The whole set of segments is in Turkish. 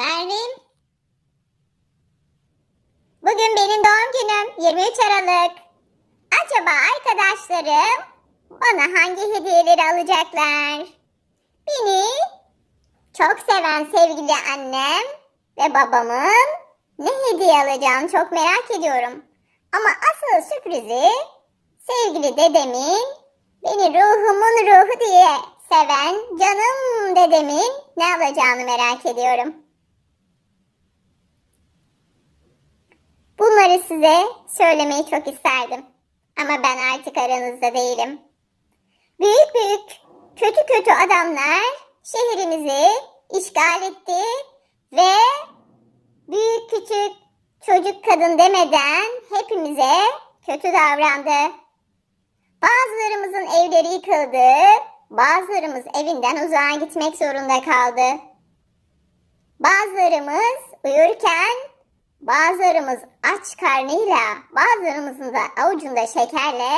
Berrin. Bugün benim doğum günüm 23 Aralık. Acaba arkadaşlarım bana hangi hediyeleri alacaklar? Beni çok seven sevgili annem ve babamın ne hediye alacağını çok merak ediyorum. Ama asıl sürprizi sevgili dedemin beni ruhumun ruhu diye seven canım dedemin ne alacağını merak ediyorum. Bunları size söylemeyi çok isterdim. Ama ben artık aranızda değilim. Büyük büyük, kötü kötü adamlar şehrimizi işgal etti ve büyük küçük çocuk kadın demeden hepimize kötü davrandı. Bazılarımızın evleri yıkıldı, bazılarımız evinden uzağa gitmek zorunda kaldı. Bazılarımız uyurken, bazılarımız aç karnıyla, bazılarımızın da avucunda şekerle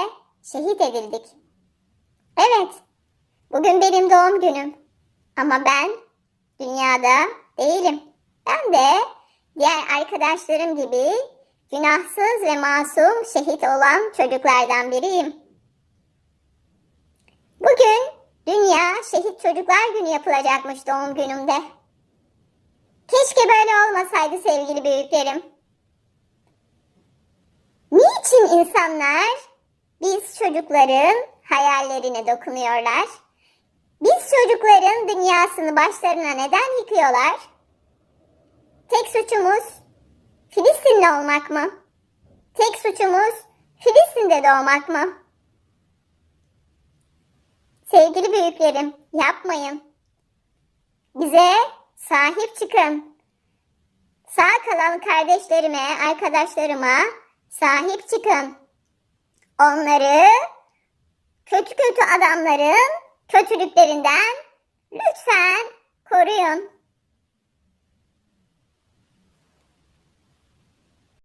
şehit edildik. Evet, bugün benim doğum günüm. Ama ben dünyada değilim. Ben de diğer arkadaşlarım gibi günahsız ve masum şehit olan çocuklardan biriyim. Bugün Dünya Şehit Çocuklar Günü yapılacakmış doğum günümde. Keşke böyle olmasaydı sevgili büyüklerim. Niçin insanlar biz çocukların hayallerine dokunuyorlar? Biz çocukların dünyasını başlarına neden yıkıyorlar? Tek suçumuz Filistinli olmak mı? Tek suçumuz Filistin'de doğmak mı? Sevgili büyüklerim, yapmayın. Bize sahip çıkın. Sağ kalan kardeşlerime, arkadaşlarıma sahip çıkın. Onları kötü kötü adamların kötülüklerinden lütfen koruyun.